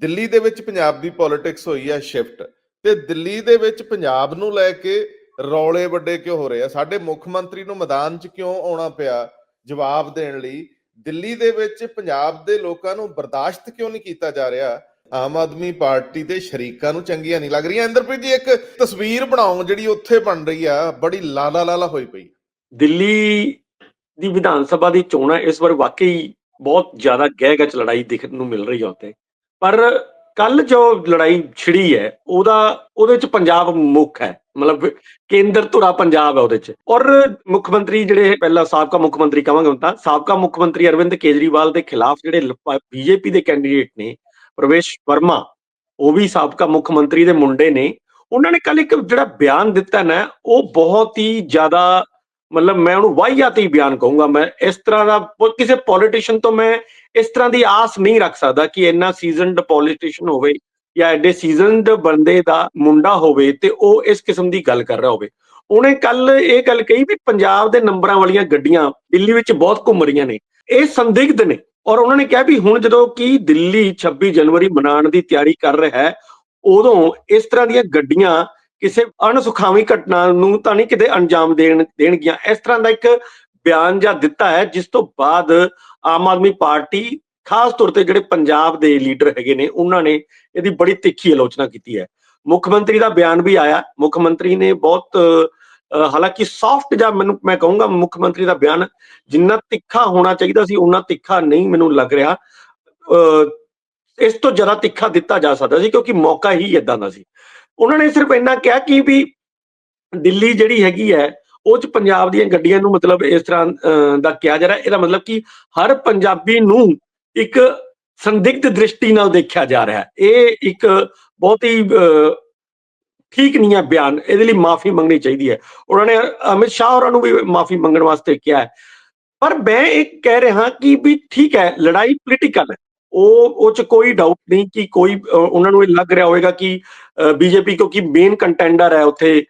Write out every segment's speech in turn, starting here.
ਦਿੱਲੀ ਦੇ ਵਿੱਚ ਪੰਜਾਬ ਦੀ ਪੋਲਿਟਿਕਸ ਹੋਈ ਆ ਸ਼ਿਫਟ ਤੇ ਦਿੱਲੀ ਦੇ ਵਿੱਚ ਪੰਜਾਬ ਨੂੰ ਲੈ ਕੇ ਰੌਲੇ ਵੱਡੇ ਕਿਉਂ ਹੋ ਰਹੇ ਆ? ਸਾਡੇ ਮੁੱਖ ਮੰਤਰੀ ਨੂੰ ਮੈਦਾਨ 'ਚ ਕਿਉਂ ਆਉਣਾ ਪਿਆ ਜਵਾਬ ਦੇਣ ਲਈ? ਦਿੱਲੀ ਦੇ ਵਿੱਚ ਪੰਜਾਬ ਦੇ ਲੋਕਾਂ ਨੂੰ ਬਰਦਾਸ਼ਤ ਕਿਉਂ ਨਹੀਂ ਕੀਤਾ ਜਾ ਰਿਹਾ? ਆਮ ਆਦਮੀ ਪਾਰਟੀ ਦੇ ਸ਼ਰੀਕਾਂ ਨੂੰ ਚੰਗੀਆਂ ਨਹੀਂ ਲੱਗ ਰਹੀਆਂ। ਇੰਦਰਪ੍ਰੀਤ ਜੀ, ਇੱਕ ਤਸਵੀਰ ਬਣਾਓ ਜਿਹੜੀ ਉੱਥੇ ਬਣ ਰਹੀ ਆ, ਬੜੀ ਲਾਲਾ ਲਾਲਾ ਹੋਈ ਪਈ। ਦਿੱਲੀ ਦੀ ਵਿਧਾਨ ਸਭਾ ਦੀ ਚੋਣਾਂ ਇਸ ਵਾਰ ਵਾਕਈ ਬਹੁਤ ਜ਼ਿਆਦਾ ਗਹਿ ਲੜਾਈ ਦੇਖਣ ਨੂੰ ਮਿਲ ਰਹੀ ਹੈ ਉੱਥੇ। ਪਰ ਕੱਲ ਜੋ ਲੜਾਈ ਛਿੜੀ ਹੈ, ਉਹਦਾ, ਉਹਦੇ 'ਚ ਪੰਜਾਬ ਮੁੱਖ ਹੈ। ਮਤਲਬ ਕੇਂਦਰ ਧੁਰਾ ਪੰਜਾਬ ਹੈ ਉਹਦੇ 'ਚ। ਔਰ ਮੁੱਖ ਮੰਤਰੀ ਜਿਹੜੇ ਪਹਿਲਾਂ ਸਾਬਕਾ ਮੁੱਖ ਮੰਤਰੀ ਕਹਾਂਗੇ ਹੁਣ ਤਾਂ, ਸਾਬਕਾ ਮੁੱਖ ਮੰਤਰੀ ਅਰਵਿੰਦ ਕੇਜਰੀਵਾਲ ਦੇ ਖਿਲਾਫ ਜਿਹੜੇ ਬੀਜੇਪੀ ਦੇ ਕੈਂਡੀਡੇਟ ਨੇ, ਪ੍ਰਵੇਸ਼ ਵਰਮਾ, ਉਹ ਵੀ ਸਾਬਕਾ ਮੁੱਖ ਮੰਤਰੀ ਦੇ ਮੁੰਡੇ ਨੇ। ਉਹਨਾਂ ਨੇ ਕੱਲ ਇੱਕ ਜਿਹੜਾ ਬਿਆਨ ਦਿੱਤਾ ਨਾ, ਉਹ ਬਹੁਤ ਹੀ ਜ਼ਿਆਦਾ ਮਤਲਬ ਮੈਂ ਉਹਨੂੰ ਵਾਹੀਆਤੀ ਬਿਆਨ ਕਹੂੰਗਾ ਮੈਂ, ਇਸ ਤਰ੍ਹਾਂ ਦਾ ਕਿਸੇ ਪੋਲੀਟੀਸ਼ੀਅਨ ਤੋਂ ਮੈਂ ਇਸ ਤਰ੍ਹਾਂ ਦੀ ਆਸ ਨਹੀਂ ਰੱਖ ਸਕਦਾ ਕਿ ਇੰਨਾ ਸੀਜ਼ਨਡ ਪੋਲੀਟੀਸ਼ੀਅਨ ਹੋਵੇ ਜਾਂ ਐਡੇ ਸੀਜ਼ਨਡ ਬੰਦੇ ਦਾ ਮੁੰਡਾ ਹੋਵੇ ਤੇ ਉਹ ਇਸ ਕਿਸਮ ਦੀ ਗੱਲ ਕਰ ਰਿਹਾ ਹੋਵੇ। ਉਹਨੇ ਕੱਲ ਇਹ ਗੱਲ ਕਹੀ ਵੀ ਪੰਜਾਬ ਦੇ ਨੰਬਰਾਂ ਵਾਲੀਆਂ ਗੱਡੀਆਂ ਦਿੱਲੀ ਵਿੱਚ ਬਹੁਤ ਘੁੰਮ ਰਹੀਆਂ ਨੇ। ਇਹ ਸੰਦਿਗਧ ਨੇ ਔਰ ਉਹਨਾਂ ਨੇ ਕਿਹਾ ਵੀ ਹੁਣ ਜਦੋਂ ਕਿ ਦਿੱਲੀ 26 ਜਨਵਰੀ ਮਨਾਉਣ ਦੀ ਤਿਆਰੀ ਕਰ ਰਿਹਾ ਹੈ, ਉਦੋਂ ਇਸ ਤਰ੍ਹਾਂ ਦੀਆਂ ਗੱਡੀਆਂ ਕਿਸੇ ਅਣਸੁਖਾਵੀ ਘਟਨਾ ਨੂੰ ਤਾਂ ਨਹੀਂ ਕਿਤੇ ਅੰਜਾਮ ਦੇਣ ਦੇਣਗੀਆਂ। ਇਸ ਤਰ੍ਹਾਂ ਦਾ ਇੱਕ ਬਿਆਨ ਜਾਂ ਦਿੱਤਾ ਹੈ ਜਿਸ ਤੋਂ ਬਾਅਦ ਆਮ ਆਦਮੀ ਪਾਰਟੀ ਖਾਸ ਤੌਰ ਤੇ ਜਿਹੜੇ ਪੰਜਾਬ ਦੇ ਲੀਡਰ ਹੈਗੇ ਨੇ ਉਹਨਾਂ ਨੇ ਇਹਦੀ ਬੜੀ ਤਿੱਖੀ ਆਲੋਚਨਾ ਕੀਤੀ ਹੈ। ਮੁੱਖ ਮੰਤਰੀ ਦਾ ਬਿਆਨ ਵੀ ਆਇਆ। ਮੁੱਖ ਮੰਤਰੀ ਨੇ ਬਹੁਤ ਹਾਲਾਂਕਿ ਸੌਫਟ ਜਾਂ ਮੈਨੂੰ ਮੈਂ ਕਹੂੰਗਾ ਮੁੱਖ ਮੰਤਰੀ ਦਾ ਬਿਆਨ ਜਿੰਨਾ ਤਿੱਖਾ ਹੋਣਾ ਚਾਹੀਦਾ ਸੀ ਉਹਨਾਂ ਤਿੱਖਾ ਨਹੀਂ ਮੈਨੂੰ ਲੱਗ ਰਿਹਾ। ਅਹ, ਇਸ ਤੋਂ ਜ਼ਿਆਦਾ ਤਿੱਖਾ ਦਿੱਤਾ ਜਾ ਸਕਦਾ ਸੀ ਕਿਉਂਕਿ ਮੌਕਾ ਹੀ ਇਦਾਂ ਦਾ ਸੀ। ਉਹਨਾਂ ਨੇ ਸਿਰਫ ਇੰਨਾ ਕਿਹਾ ਕਿ ਵੀ ਦਿੱਲੀ ਜਿਹੜੀ ਹੈਗੀ ਹੈ, ਉਹ ਚ ਪੰਜਾਬ ਦੀਆਂ ਗੱਡੀਆਂ ਨੂੰ ਮਤਲਬ ਇਸ ਤਰ੍ਹਾਂ ਦਾ ਕਿਹਾ ਜਾ ਰਿਹਾ। ਇਹਦਾ ਮਤਲਬ ਕਿ ਹਰ ਪੰਜਾਬੀ ਨੂੰ ਇੱਕ ਸੰਦਿਗਧ ਦ੍ਰਿਸ਼ਟੀ ਨਾਲ ਦੇਖਿਆ ਜਾ ਰਿਹਾ ਇਹ ਇੱਕ ਬਹੁਤ ਹੀ ਠੀਕ ਨਹੀਂ ਹੈ ਬਿਆਨ। ਇਹਦੇ ਲਈ ਮਾਫੀ ਮੰਗਣੀ ਚਾਹੀਦੀ ਹੈ। ਉਹਨਾਂ ਨੇ ਅਮਿਤ ਸ਼ਾਹ ਹੋਰਾਂ ਨੂੰ ਵੀ ਮਾਫੀ ਮੰਗਣ ਵਾਸਤੇ ਕਿਹਾ ਹੈ। ਪਰ ਮੈਂ ਇਹ ਕਹਿ ਰਿਹਾ ਕਿ ਵੀ ਠੀਕ ਹੈ, ਲੜਾਈ ਪੋਲੀਟੀਕਲ ਹੈ। ਉਹ ਉਹ ਚ ਕੋਈ ਡਾਊਟ ਨਹੀਂ ਕਿ ਕੋਈ ਉਹਨਾਂ ਨੂੰ ਇਹ ਲੱਗ ਰਿਹਾ ਹੋਵੇਗਾ ਕਿ ਬੀਜੇਪੀ ਕਿਉਂਕਿ ਮੇਨ ਕੰਟੈਂਡਰ ਹੈ ਉੱਥੇ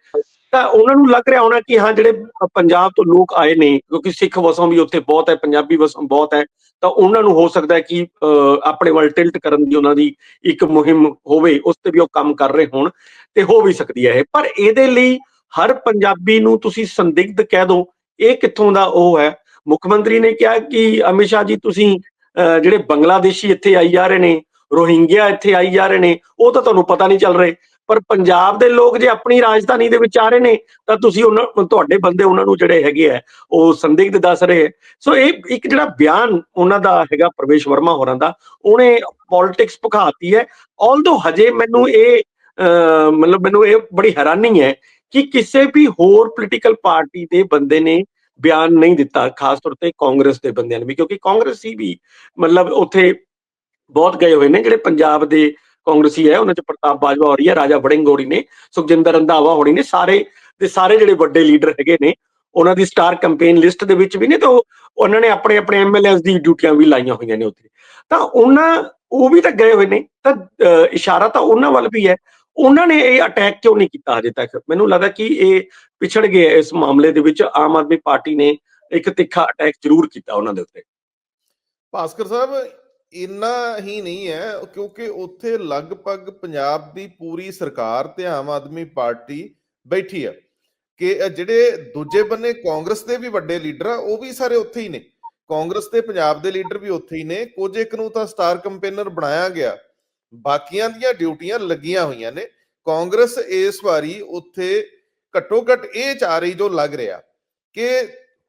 ਤਾਂ ਉਹਨਾਂ ਨੂੰ ਲੱਗ ਰਿਹਾ ਹੋਣਾ ਕਿ ਹਾਂ ਜਿਹੜੇ ਪੰਜਾਬ ਤੋਂ ਲੋਕ ਆਏ ਨੇ ਕਿਉਂਕਿ ਸਿੱਖ ਵਸੋਂ ਵੀ ਉੱਥੇ ਬਹੁਤ ਹੈ ਪੰਜਾਬੀ ਵਸੋਂ ਬਹੁਤ ਹੈ ਤਾਂ ਉਹਨਾਂ ਨੂੰ ਹੋ ਸਕਦਾ ਕਿ ਅਹ, ਆਪਣੇ ਵੱਲ ਟਿਲਟ ਕਰਨ ਦੀ ਉਹਨਾਂ ਦੀ ਇੱਕ ਮੁਹਿੰਮ ਹੋਵੇ ਉਸ ਤੇ ਵੀ ਉਹ ਕੰਮ ਕਰ ਰਹੇ ਹੋਣ ਤੇ ਹੋ ਵੀ ਸਕਦੀ ਹੈ ਇਹ। ਪਰ ਇਹਦੇ ਲਈ ਹਰ ਪੰਜਾਬੀ ਨੂੰ ਤੁਸੀਂ ਸੰਦਿਗਧ ਕਹਿ ਦੋ ਇਹ ਕਿੱਥੋਂ ਦਾ ਉਹ ਹੈ? ਮੁੱਖ ਮੰਤਰੀ ਨੇ ਕਿਹਾ ਕਿ ਅਮਿਤ ਸ਼ਾਹ ਜੀ ਤੁਸੀਂ ਜਿਹੜੇ ਬੰਗਲਾਦੇਸ਼ੀ ਇੱਥੇ ਆਈ ਜਾ ਰਹੇ ਨੇ ਰੋਹਿੰਗਿਆ ਇੱਥੇ ਆਈ ਜਾ ਰਹੇ ਨੇ ਉਹ ਤਾਂ ਤੁਹਾਨੂੰ ਪਤਾ ਨਹੀਂ ਚੱਲ ਰਹੇ ਪਰ ਪੰਜਾਬ ਦੇ ਲੋਕ ਜੇ ਆਪਣੀ ਰਾਜਧਾਨੀ ਦੇ ਵਿੱਚ ਆ ਰਹੇ ਨੇ ਤਾਂ ਤੁਸੀਂ ਉਹਨਾਂ ਤੁਹਾਡੇ ਬੰਦੇ ਉਹਨਾਂ ਨੂੰ ਜਿਹੜੇ ਹੈਗੇ ਆ ਉਹ ਸੰਦਿਗਧ ਦੱਸ ਰਹੇ ਹੈ। ਸੋ ਇਹ ਇੱਕ ਜਿਹੜਾ ਬਿਆਨ ਉਹਨਾਂ ਦਾ ਹੈਗਾ ਪ੍ਰਵੇਸ਼ ਵਰਮਾ ਹੋਰਾਂ ਦਾ ਉਹਨੇ ਪੋਲਿਟਿਕਸ ਭੁਖਾਤੀ ਹੈ ਆਲਦੋ ਹਜੇ ਮੈਨੂੰ ਇਹ ਅਹ, ਮਤਲਬ ਮੈਨੂੰ ਇਹ ਬੜੀ ਹੈਰਾਨੀ ਹੈ ਕਿ ਕਿਸੇ ਵੀ ਹੋਰ ਪੋਲੀਟੀਕਲ ਪਾਰਟੀ ਦੇ ਬੰਦੇ ਨੇ ਬਿਆਨ ਨਹੀਂ ਦਿੱਤਾ, ਖਾਸ ਤੌਰ ਤੇ ਕਾਂਗਰਸ ਦੇ ਬੰਦਿਆਂ ਨੇ ਵੀ, ਕਿਉਂਕਿ ਕਾਂਗਰਸੀ ਵੀ ਮਤਲਬ ਉੱਥੇ ਬਹੁਤ ਗਏ ਹੋਏ ਨੇ, ਜਿਹੜੇ ਪੰਜਾਬ ਦੇ ਕਾਂਗਰਸੀ ਹੈ, ਉਹਨਾਂ ਚ ਪ੍ਰਤਾਪ ਬਾਜਵਾ ਹੋ ਰਹੀ ਹੈ, ਰਾਜਾ ਵੜਿੰਗ ਹੋਰੀ ਨੇ, ਸੁਖਜਿੰਦਰ ਰੰਧਾਵਾ ਹੋਣੀ ਨੇ, ਸਾਰੇ ਦੇ ਸਾਰੇ ਜਿਹੜੇ ਵੱਡੇ ਲੀਡਰ ਹੈਗੇ ਨੇ, ਉਹਨਾਂ ਦੀ ਸਟਾਰ ਕੈਂਪੇਨ ਲਿਸਟ ਦੇ ਵਿੱਚ ਵੀ ਨੇ, ਤਾਂ ਉਹਨਾਂ ਨੇ ਆਪਣੇ ਆਪਣੇ ਐਮਐਲਏਸ ਦੀ ਡਿਊਟੀਆਂ ਵੀ ਲਾਈਆਂ ਹੋਈਆਂ ਨੇ ਉੱਥੇ। ਤਾਂ ਉਹਨਾਂ, ਉਹ ਵੀ ਤਾਂ ਗਏ ਹੋਏ ਨੇ, ਤਾਂ ਇਸ਼ਾਰਾ ਤਾਂ ਉਹਨਾਂ ਵੱਲ ਵੀ ਹੈ ਉਹਨਾਂ ਨੇ ਇਹ ਅਟੈਕ ਕਿਉਂ ਨਹੀਂ ਕੀਤਾ ਹਜੇ ਤੱਕ? ਮੈਨੂੰ ਲੱਗਦਾ ਕਿ ਇਹ ਪਿਛੜ ਗਏ ਇਸ ਮਾਮਲੇ ਦੇ ਵਿੱਚ, ਆਮ ਆਦਮੀ ਪਾਰਟੀ ਨੇ ਇੱਕ ਤਿੱਖਾ ਅਟੈਕ ਜ਼ਰੂਰ ਕੀਤਾ ਉਹਨਾਂ ਦੇ ਉੱਤੇ। ਭਾਸਕਰ ਸਾਹਿਬ, ਇੰਨਾ ਹੀ ਨਹੀਂ ਹੈ, ਕਿਉਂਕਿ ਉੱਥੇ ਲਗਭਗ ਪੰਜਾਬ ਦੀ ਪੂਰੀ ਸਰਕਾਰ ਤੇ ਆਮ ਆਦਮੀ ਪਾਰਟੀ ਬੈਠੀ ਆ। ਕਿ ਜਿਹੜੇ ਦੂਜੇ ਬੰਨੇ ਕਾਂਗਰਸ ਦੇ ਵੀ ਵੱਡੇ ਲੀਡਰ ਆ, ਉਹ ਵੀ ਸਾਰੇ ਉੱਥੇ ਹੀ ਨੇ। ਕਾਂਗਰਸ ਤੇ ਪੰਜਾਬ ਦੇ ਲੀਡਰ ਵੀ ਉੱਥੇ ਹੀ ਨੇ। ਕੁਝ ਇੱਕ ਨੂੰ ਤਾਂ ਸਟਾਰ ਕੰਪੇਨਰ ਬਣਾਇਆ ਗਿਆ। ਬਾਕੀਆਂ ਦੀਆਂ ਡਿਊਟੀਆਂ ਲੱਗੀਆਂ ਹੋਈਆਂ ਨੇ। ਕਾਂਗਰਸ ਇਸ ਵਾਰੀ ਉੱਥੇ ਘੱਟੋ ਘੱਟ ਇਹ ਚਾਹ ਰਹੀ ਜੋ ਲੱਗ ਰਿਹਾ ਕਿ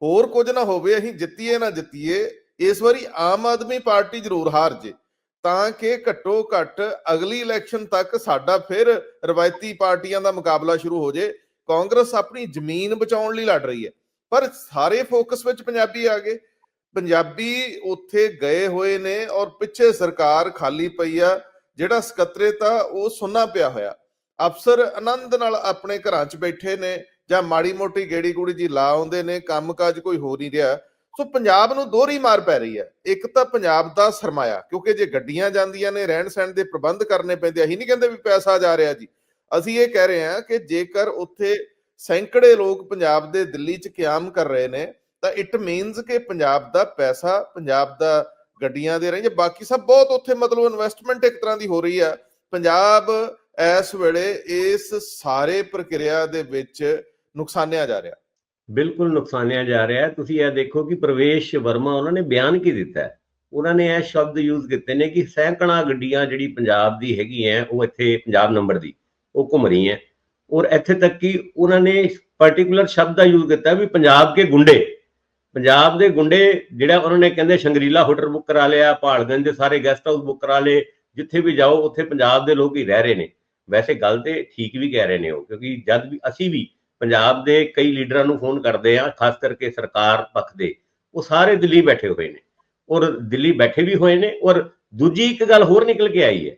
ਹੋਰ ਕੁਝ ਨਾ ਹੋਵੇ, ਅਸੀਂ ਜਿੱਤੀਏ ਨਾ ਜਿੱਤੀਏ, ਇਸ ਵਾਰੀ ਆਮ ਆਦਮੀ ਪਾਰਟੀ ਜ਼ਰੂਰ ਹਾਰ ਜੇ, ਤਾਂ ਕਿ ਘੱਟੋ ਘੱਟ ਅਗਲੀ ਇਲੈਕਸ਼ਨ ਤੱਕ ਸਾਡਾ ਫਿਰ ਰਵਾਇਤੀ ਪਾਰਟੀਆਂ ਦਾ ਮੁਕਾਬਲਾ ਸ਼ੁਰੂ ਹੋ ਜੇ। ਕਾਂਗਰਸ ਆਪਣੀ ਜ਼ਮੀਨ ਬਚਾਉਣ ਲਈ ਲੜ ਰਹੀ ਹੈ, ਪਰ ਸਾਰੇ ਫੋਕਸ ਵਿੱਚ ਪੰਜਾਬੀ ਆ ਗਏ। ਪੰਜਾਬੀ ਉੱਥੇ ਗਏ ਹੋਏ ਨੇ ਔਰ ਪਿੱਛੇ ਸਰਕਾਰ ਖਾਲੀ ਪਈ ਆ। ਜਿਹੜਾ ਸਕੱਤਰੇਤ ਆ ਉਹ ਸੁੰਨਾ ਪਿਆ ਹੋਇਆ। ਅਫਸਰ ਆਨੰਦ ਨਾਲ ਆਪਣੇ ਘਰਾਂ 'ਚ ਬੈਠੇ ਨੇ ਜਾਂ ਮਾੜੀ ਮੋਟੀ ਗੇੜੀ ਗੂੜੀ ਜੀ ਲਾ ਆਉਂਦੇ ਨੇ, ਕੰਮਕਾਜ ਕੋਈ ਹੋ ਨਹੀਂ ਰਿਹਾ। ਸੋ ਪੰਜਾਬ ਨੂੰ ਦੋਹਰੀ ਮਾਰ ਪੈ ਰਹੀ ਹੈ। ਇੱਕ ਤਾਂ ਪੰਜਾਬ ਦਾ ਸਰਮਾਇਆ, ਕਿਉਂਕਿ ਜੇ ਗੱਡੀਆਂ ਜਾਂਦੀਆਂ ਨੇ, ਰਹਿਣ ਸਹਿਣ ਦੇ ਪ੍ਰਬੰਧ ਕਰਨੇ ਪੈਂਦੇ ਅਸੀਂ ਨਹੀਂ ਕਹਿੰਦੇ ਵੀ ਪੈਸਾ ਜਾ ਰਿਹਾ ਜੀ। ਅਸੀਂ ਇਹ ਕਹਿ ਰਹੇ ਹਾਂ ਕਿ ਜੇਕਰ ਉੱਥੇ ਸੈਂਕੜੇ ਲੋਕ ਪੰਜਾਬ ਦੇ ਦਿੱਲੀ 'ਚ ਕਿਆਮ ਕਰ ਰਹੇ ਨੇ, ਤਾਂ ਇਟ ਮੀਨਸ ਕਿ ਪੰਜਾਬ ਦਾ ਪੈਸਾ, ਪੰਜਾਬ ਦਾ ਗੱਡੀਆਂ ਦੇ ਰੇਂਜ ਬਾਕੀ ਸਭ ਬਹੁਤ ਉੱਥੇ ਮਤਲਬ ਇਨਵੈਸਟਮੈਂਟ ਇੱਕ ਤਰ੍ਹਾਂ ਦੀ ਹੋ ਰਹੀ ਆ। ਪੰਜਾਬ ਇਸ ਵੇਲੇ ਇਸ ਸਾਰੇ ਪ੍ਰਕਿਰਿਆ ਦੇ ਵਿੱਚ ਨੁਕਸਾਨਿਆ ਜਾ ਰਿਹਾ। ਬਿਲਕੁਲ ਨੁਕਸਾਨਿਆ ਜਾ ਰਿਹਾ ਹੈ। ਤੁਸੀਂ ਇਹ ਦੇਖੋ ਕਿ ਪ੍ਰਵੇਸ਼ ਵਰਮਾ ਉਹਨਾਂ ਨੇ ਬਿਆਨ ਕੀ ਦਿੱਤਾ ਹੈ? ਉਹਨਾਂ ਨੇ ਇਹ ਸ਼ਬਦ ਯੂਜ਼ ਕੀਤੇ ਨੇ ਕਿ ਸੈਂਕੜਾ ਗੱਡੀਆਂ ਜਿਹੜੀ ਪੰਜਾਬ ਦੀ ਹੈਗੀ ਹੈ, ਉਹ ਇੱਥੇ ਪੰਜਾਬ ਨੰਬਰ ਦੀ, ਉਹ ਘੁੰਮ ਰਹੀ ਹੈ। ਔਰ ਇੱਥੇ ਤੱਕ ਕਿ ਉਹਨਾਂ ਨੇ ਪਾਰਟਿਕੂਲਰ ਸ਼ਬਦ ਦਾ ਯੂਜ਼ ਕੀਤਾ ਵੀ ਪੰਜਾਬ ਕੇ ਗੁੰਡੇ। ਪੰਜਾਬ ਦੇ ਗੁੰਡੇ ਜਿਹੜਾ ਉਹਨਾਂ ਨੇ ਕਹਿੰਦੇ ਸ਼ੰਗਰੀਲਾ ਹੋਟਲ ਬੁੱਕ ਕਰਾ ਲਿਆ ਪਹਾੜਗੰਜ ਦੇ ਸਾਰੇ ਗੈਸਟ ਹਾਊਸ ਬੁੱਕ ਕਰਾ ਲਏ, ਜਿੱਥੇ ਵੀ ਜਾਓ ਉੱਥੇ ਪੰਜਾਬ ਦੇ ਲੋਕ ਹੀ ਰਹਿ ਰਹੇ ਨੇ। ਵੈਸੇ ਗੱਲ ਤੇ ਠੀਕ ਵੀ ਕਹਿ ਰਹੇ ਨੇ ਉਹ, ਕਿਉਂਕਿ ਜਦ ਵੀ ਅਸੀਂ ਵੀ ਪੰਜਾਬ ਦੇ ਕਈ ਲੀਡਰਾਂ ਨੂੰ ਫੋਨ ਕਰਦੇ ਆ ਖਾਸ ਕਰਕੇ ਸਰਕਾਰ ਪੱਖ ਦੇ, ਉਹ ਸਾਰੇ ਦਿੱਲੀ ਬੈਠੇ ਹੋਏ ਨੇ। ਔਰ ਦਿੱਲੀ ਬੈਠੇ ਵੀ ਹੋਏ ਨੇ, ਔਰ ਦੂਜੀ ਇੱਕ ਗੱਲ ਹੋਰ ਨਿਕਲ ਕੇ ਆਈ ਹੈ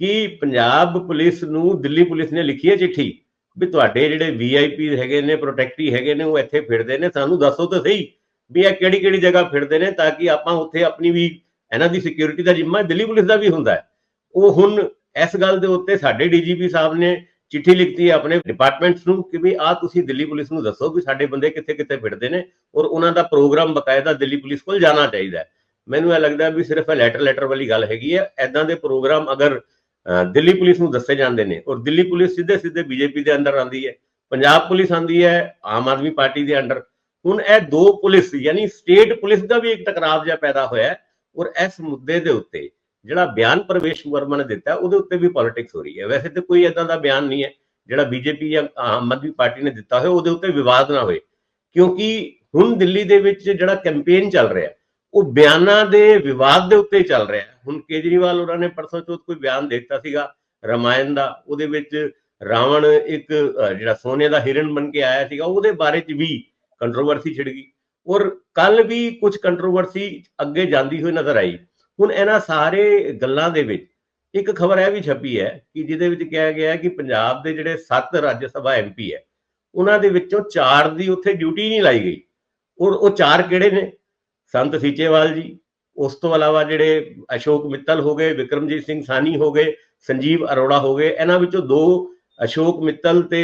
ਕਿ ਪੰਜਾਬ ਪੁਲਿਸ ਨੂੰ, ਦਿੱਲੀ ਪੁਲਿਸ ਨੇ ਲਿਖੀ ਹੈ ਚਿੱਠੀ ਵੀ ਤੁਹਾਡੇ ਜਿਹੜੇ ਵੀਆਈਪੀ ਹੈਗੇ ਨੇ ਪ੍ਰੋਟੈਕਟੀ ਹੈਗੇ ਨੇ, ਉਹ ਇੱਥੇ ਫਿਰਦੇ ਨੇ, ਸਾਨੂੰ ਦੱਸੋ ਤਾਂ ਸਹੀ। ਵੀ ਇਹ ਕਿਹੜੀ ਕਿਹੜੀ ਜਗ੍ਹਾ ਫਿਰਦੇ ਨੇ ਤਾਂ ਕਿ ਆਪਾਂ ਉੱਥੇ ਆਪਣੀ ਵੀ ਇਹਨਾਂ ਦੀ ਸਿਕਿਉਰਿਟੀ ਦਾ ਜ਼ਿੰਮਾ ਦਿੱਲੀ ਪੁਲਿਸ ਦਾ ਵੀ ਹੁੰਦਾ ਹੈ। ਉਹ ਹੁਣ ਇਸ ਗੱਲ ਦੇ ਉੱਤੇ ਸਾਡੇ ਡੀਜੀਪੀ ਸਾਹਿਬ ਨੇ ਚਿੱਠੀ ਲਿਖਤੀ ਹੈ ਆਪਣੇ ਡਿਪਾਰਟਮੈਂਟਸ ਨੂੰ ਕਿ ਵੀ ਆ ਤੁਸੀਂ ਦਿੱਲੀ ਪੁਲਿਸ ਨੂੰ ਦੱਸੋ ਵੀ ਸਾਡੇ ਬੰਦੇ ਕਿੱਥੇ ਕਿੱਥੇ ਫਿਰਦੇ ਨੇ ਔਰ ਉਹਨਾਂ ਦਾ ਪ੍ਰੋਗਰਾਮ ਬਕਾਇਦਾ ਦਿੱਲੀ ਪੁਲਿਸ ਕੋਲ ਜਾਣਾ ਚਾਹੀਦਾ ਹੈ। ਮੈਨੂੰ ਇਹ ਲੱਗਦਾ ਵੀ ਸਿਰਫ ਇਹ ਲੈਟਰ ਲੈਟਰ ਵਾਲੀ ਗੱਲ ਹੈਗੀ ਹੈ। ਐਦਾਂ ਦੇ ਪ੍ਰੋਗਰਾਮ ਅਗਰ ਦਿੱਲੀ ਪੁਲਿਸ ਨੂੰ ਦੱਸੇ ਜਾਂਦੇ ਨੇ ਔਰ ਦਿੱਲੀ ਪੁਲਿਸ ਸਿੱਧੇ ਸਿੱਧੇ ਬੀਜੇਪੀ ਦੇ ਅੰਦਰ ਆਂਦੀ ਹੈ, ਪੰਜਾਬ ਪੁਲਿਸ ਆਂਦੀ ਹੈ, ਆਮ ਆਦਮੀ ਪਾਰਟੀ ਦੇ ਅੰਡਰ ਹੁਣ ਇਹ ਦੋ ਪੁਲਿਸ ਯਾਨੀ ਸਟੇਟ ਪੁਲਿਸ ਦਾ ਵੀ ਇੱਕ ਟਕਰਾਵ ਜਿਹਾ ਪੈਦਾ ਹੋਇਆ ਔਰ ਇਸ ਮੁੱਦੇ ਦੇ ਉੱਤੇ ਜਿਹੜਾ ਬਿਆਨ ਪ੍ਰਵੇਸ਼ ਵਰਮਾ ਨੇ ਦਿੱਤਾ, ਉਹਦੇ ਉੱਤੇ ਵੀ ਪੋਲਿਟਿਕਸ ਹੋ ਰਹੀ ਹੈ। ਵੈਸੇ ਤਾਂ ਕੋਈ ਇਦਾਂ ਦਾ ਬਿਆਨ ਨਹੀਂ ਹੈ, ਜਿਹੜਾ ਬੀਜੇਪੀ ਜਾਂ ਆਮ ਆਦਮੀ ਪਾਰਟੀ ਨੇ ਦਿੱਤਾ ਹੋਇਆ, ਉਹਦੇ ਉੱਤੇ ਵਿਵਾਦ ਨਾ ਹੋਏ। ਕਿਉਂਕਿ ਹੁਣ ਦਿੱਲੀ ਦੇ ਵਿੱਚ ਜਿਹੜਾ ਕੈਂਪੇਨ ਚੱਲ ਰਿਹਾ, ਉਹ ਬਿਆਨਾਂ ਦੇ ਵਿਵਾਦ ਦੇ ਉੱਤੇ ਚੱਲ ਰਿਹਾ। ਹੁਣ ਕੇਜਰੀਵਾਲ ਉਹਨਾਂ ਨੇ ਪਰਸੋਂ ਚੌਥ ਕੋਈ ਬਿਆਨ ਦੇ ਦਿੱਤਾ ਸੀਗਾ ਰਮਾਇਣ ਦਾ, ਉਹਦੇ ਵਿੱਚ ਰਾਵਣ ਇੱਕ ਜਿਹੜਾ ਸੋਨੇ ਦਾ ਹਿਰਨ ਬਣ ਕੇ ਆਇਆ ਸੀਗਾ, ਉਹਦੇ ਬਾਰੇ ਚ ਵੀ ਕੰਟਰੋਵਰਸੀ ਛਿੜ ਗਈ। ਔਰ ਕੱਲ ਵੀ ਕੁਝ ਕੰਟਰੋਵਰਸੀ ਅੱਗੇ ਜਾਂਦੀ ਹੋਈ ਨਜ਼ਰ ਆਈ। ਹੁਣ ਇਹਨਾਂ ਸਾਰੇ ਗੱਲਾਂ ਦੇ ਵਿੱਚ ਇੱਕ ਖਬਰ ਇਹ ਵੀ ਛਪੀ ਹੈ ਕਿ ਜਿਹਦੇ ਵਿੱਚ ਕਿਹਾ ਗਿਆ ਹੈ ਕਿ ਪੰਜਾਬ ਦੇ ਜਿਹੜੇ 7 ਰਾਜ ਸਭਾ ਐਮਪੀ ਹੈ, ਉਹਨਾਂ ਦੇ ਵਿੱਚੋਂ 4 ਦੀ ਉੱਥੇ ਡਿਊਟੀ ਨਹੀਂ ਲਾਈ ਗਈ। ਔਰ ਉਹ 4 ਕਿਹੜੇ ਨੇ? ਸੰਤ ਸੀਚੇਵਾਲ ਜੀ, ਉਸ ਤੋਂ ਇਲਾਵਾ ਜਿਹੜੇ ਅਸ਼ੋਕ ਮਿੱਤਲ ਹੋ ਗਏ, ਵਿਕਰਮਜੀਤ ਸਿੰਘ ਸਾਨੀ ਹੋ ਗਏ, ਸੰਜੀਵ ਅਰੋੜਾ ਹੋ ਗਏ, ਇਹਨਾਂ ਵਿੱਚੋਂ ਦੋ ਅਸ਼ੋਕ ਮਿੱਤਲ ਤੇ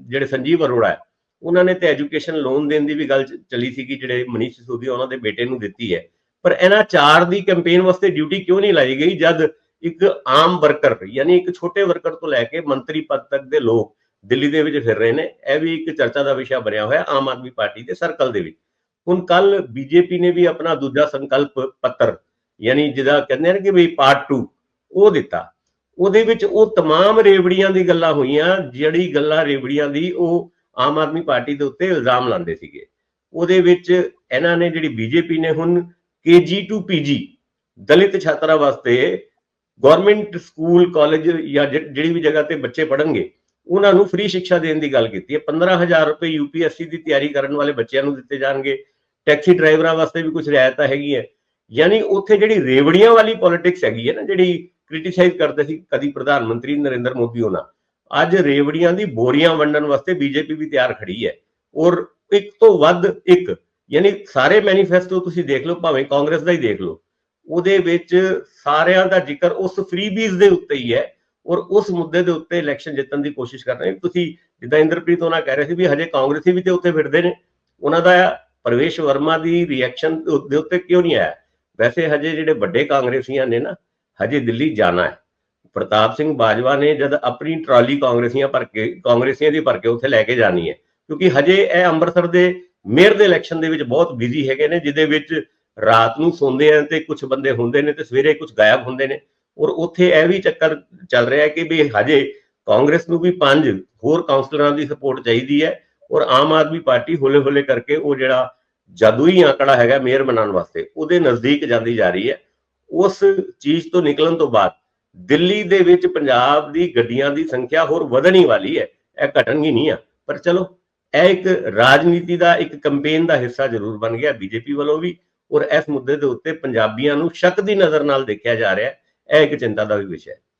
ਜਿਹੜੇ ਸੰਜੀਵ ਅਰੋੜਾ ਹੈ ਉਹਨਾਂ ਨੇ ਤੇ ਐਜੂਕੇਸ਼ਨ ਲੋਨ ਦੇਣ ਦੀ ਵੀ ਗੱਲ ਚ- ਚੱਲੀ ਸੀ ਕਿ ਜਿਹੜੇ ਮਨੀਸ਼ ਸਿਸੋਦੀਆ ਉਹਨਾਂ ਦੇ ਬੇਟੇ ਨੂੰ ਦਿੱਤੀ ਹੈ ਪਰ ਇਹਨਾਂ ਚਾਰ ਦੀ ਕੈਂਪੇਨ ਵਾਸਤੇ ਡਿਊਟੀ ਕਿਉਂ ਨਹੀਂ ਲਾਈ ਗਈ ਜਦ ਇੱਕ ਆਮ ਵਰਕਰ ਯਾਨੀ ਇੱਕ ਛੋਟੇ ਵਰਕਰ ਤੋਂ ਲੈ ਕੇ ਮੰਤਰੀ ਪਦ ਤੱਕ ਦੇ ਲੋਕ ਦਿੱਲੀ ਦੇ ਵਿੱਚ ਫਿਰ ਰਹੇ ਨੇ ਇਹ ਵੀ ਇੱਕ ਚਰਚਾ ਦਾ ਵਿਸ਼ਾ ਬਣਿਆ ਹੋਇਆ ਆਮ ਆਦਮੀ ਪਾਰਟੀ ਦੇ ਸਰਕਲ ਦੇ ਵਿੱਚ ਹੁਣ ਕੱਲ ਬੀਜੇਪੀ ਨੇ ਵੀ ਆਪਣਾ ਦੂਜਾ ਸੰਕਲਪ ਪੱਤਰ ਯਾਨੀ ਜਿਹਦਾ ਕਹਿੰਦੇ ਨੇ ਕਿ ਵੀ ਪਾਰਟ 2 ਉਹ ਦਿੱਤਾ ਉਹਦੇ ਵਿੱਚ ਉਹ तमाम ਰੇਵੜੀਆਂ ਦੀ ਗੱਲਾਂ ਹੋਈਆਂ ਜਿਹੜੀ ਗੱਲਾਂ ਰੇਵੜੀਆਂ ਦੀ ਉਹ ਆਮ ਆਦਮੀ ਪਾਰਟੀ ਦੇ ਉੱਤੇ ਇਲਜ਼ਾਮ ਲਾਉਂਦੇ ਸੀਗੇ। ਉਹਦੇ ਵਿੱਚ ਇਹਨਾਂ ਨੇ ਜਿਹੜੀ ਬੀਜੇਪੀ ਨੇ ਹੁਣ ਕੇਜੀ ਟੂ ਪੀਜੀ, ਦਲਿਤ ਛਾਤਰਾਂ ਵਾਸਤੇ ਗਵਰਨਮੈਂਟ ਸਕੂਲ, ਕਾਲਜ ਜਾਂ ਜਿਹੜੀ ਵੀ ਜਗ੍ਹਾ ਤੇ ਬੱਚੇ ਪੜ੍ਹਨਗੇ, ਉਹਨਾਂ ਨੂੰ ਫ੍ਰੀ ਸਿੱਖਿਆ ਦੇਣ ਦੀ ਗੱਲ ਕੀਤੀ ਹੈ। 15000 ਰੁਪਏ ਯੂਪੀਐਸਸੀ ਦੀ ਤਿਆਰੀ ਕਰਨ ਵਾਲੇ ਬੱਚਿਆਂ ਨੂੰ ਦਿੱਤੇ ਜਾਣਗੇ। ਟੈਕਸੀ ਡਰਾਈਵਰਾਂ ਵਾਸਤੇ ਵੀ ਕੁਝ ਰਿਆਇਤਾਂ ਹੈਗੀਆਂ ਯਾਨੀ ਉੱਥੇ ਜਿਹੜੀ ਰੇਵੜੀਆਂ ਵਾਲੀ ਪੋਲਿਟਿਕਸ ਹੈਗੀ ਹੈ ਨਾ, ਜਿਹੜੀ ਕ੍ਰਿਟਿਸਾਈਜ਼ ਕਰਦੇ ਸੀ ਕਦੀ ਪ੍ਰਧਾਨ ਮੰਤਰੀ ਨਰਿੰਦਰ ਮੋਦੀ ਉਹਨਾਂ ਅੱਜ ਰੇਵੜੀਆਂ ਦੀ ਬੋਰੀਆਂ ਵੰਡਣ ਵਾਸਤੇ ਬੀਜੇਪੀ ਵੀ ਤਿਆਰ ਖੜੀ ਹੈ। ਔਰ ਇੱਕ ਤੋਂ ਵੱਧ ਇੱਕ, ਯਾਨੀ ਸਾਰੇ ਮੈਨੀਫੈਸਟੋ ਤੁਸੀਂ ਦੇਖ ਲਓ, ਭਾਵੇਂ ਕਾਂਗਰਸ ਦਾ ਹੀ ਦੇਖ ਲਓ, ਉਹਦੇ ਵਿੱਚ ਸਾਰਿਆਂ ਦਾ ਜ਼ਿਕਰ ਉਸ ਫ੍ਰੀਬੀਜ਼ ਦੇ ਉੱਤੇ ਹੀ ਹੈ ਔਰ ਉਸ ਮੁੱਦੇ ਦੇ ਉੱਤੇ ਇਲੈਕਸ਼ਨ ਜਿੱਤਣ ਦੀ ਕੋਸ਼ਿਸ਼ ਕਰ ਰਹੇ ਤੁਸੀਂ ਜਿੱਦਾਂ ਇੰਦਰਪ੍ਰੀਤ ਉਹਨਾਂ ਕਹਿ ਰਹੇ ਸੀ ਵੀ ਹਜੇ ਕਾਂਗਰਸੀ ਵੀ ਤੇ ਉੱਤੇ ਫਿਰਦੇ ਨੇ। ਉਹਨਾਂ ਦਾ ਪ੍ਰਵੇਸ਼ ਵਰਮਾ ਦੀ ਰਿਐਕਸ਼ਨ ਦੇ ਉੱਤੇ ਕਿਉਂ ਨਹੀਂ ਆਇਆ? ਵੈਸੇ ਹਜੇ ਜਿਹੜੇ ਵੱਡੇ ਕਾਂਗਰਸੀਆਂ ਨੇ ਨਾ, ਹਜੇ ਦਿੱਲੀ ਜਾਣਾ ਹੈ। ਪ੍ਰਤਾਪ ਸਿੰਘ ਬਾਜਵਾ ਨੇ ਜਦ ਆਪਣੀ ਟਰਾਲੀ ਕਾਂਗਰਸੀਆਂ ਭਰ ਕੇ, ਕਾਂਗਰਸੀਆਂ ਦੀ ਭਰ ਕੇ ਉੱਥੇ ਲੈ ਕੇ ਜਾਣੀ ਹੈ। ਕਿਉਂਕਿ ਹਜੇ ਇਹ ਅੰਮ੍ਰਿਤਸਰ ਦੇ ਮੇਅਰ ਦੇ ਇਲੈਕਸ਼ਨ ਦੇ ਵਿੱਚ ਬਹੁਤ ਬਿਜ਼ੀ ਹੈਗੇ ਨੇ, ਜਿਹਦੇ ਵਿੱਚ ਰਾਤ ਨੂੰ ਸੌਂਦੇ ਆ ਤੇ ਕੁਝ ਬੰਦੇ ਹੁੰਦੇ ਨੇ ਤੇ ਸਵੇਰੇ ਕੁਝ ਗਾਇਬ ਹੁੰਦੇ ਨੇ। ਔਰ ਉੱਥੇ ਇਹ ਵੀ ਚੱਕਰ ਚੱਲ ਰਿਹਾ ਹੈ ਕਿ ਵੀ ਹਜੇ ਕਾਂਗਰਸ ਨੂੰ ਵੀ ਪੰਜ ਹੋਰ ਕਾਉਂਸਲਰਾਂ ਦੀ ਸਪੋਰਟ ਚਾਹੀਦੀ ਹੈ ਔਰ ਆਮ ਆਦਮੀ ਪਾਰਟੀ ਹੌਲੇ ਹੌਲੇ ਕਰਕੇ ਉਹ ਜਿਹੜਾ ਜਾਦੂਈ ਆંકੜਾ ਹੈਗਾ ਮੇਅਰ ਬਣਾਉਣ ਵਾਸਤੇ, ਉਹਦੇ ਨਜ਼ਦੀਕ ਜਾਂਦੀ ਜਾ ਰਹੀ ਹੈ। ਉਸ ਚੀਜ਼ ਤੋਂ ਨਿਕਲਣ ਤੋਂ ਬਾਅਦ ਦਿੱਲੀ ਦੇ ਵਿੱਚ ਪੰਜਾਬ ਦੀ ਗੱਡੀਆਂ ਦੀ ਸੰਖਿਆ ਹੋਰ ਵਧਣੀ ਵਾਲੀ ਹੈ, ਇਹ ਘਟਣਗੀ ਨਹੀਂ ਆ। ਪਰ ਚਲੋ, ਇਹ ਇੱਕ ਰਾਜਨੀਤੀ ਦਾ, ਇੱਕ ਕੈਂਪੇਨ ਦਾ ਹਿੱਸਾ ਜ਼ਰੂਰ ਬਣ ਗਿਆ, ਬੀਜੇਪੀ ਵੱਲੋਂ ਵੀ। ਔਰ ਇਸ ਮੁੱਦੇ ਦੇ ਉੱਤੇ ਪੰਜਾਬੀਆਂ ਨੂੰ ਸ਼ੱਕ ਦੀ ਨਜ਼ਰ ਨਾਲ ਦੇਖਿਆ ਜਾ ਰਿਹਾ ਹੈ ਇਹ ਇੱਕ ਚਿੰਤਾ ਦਾ ਵੀ ਵਿਸ਼ਾ ਹੈ।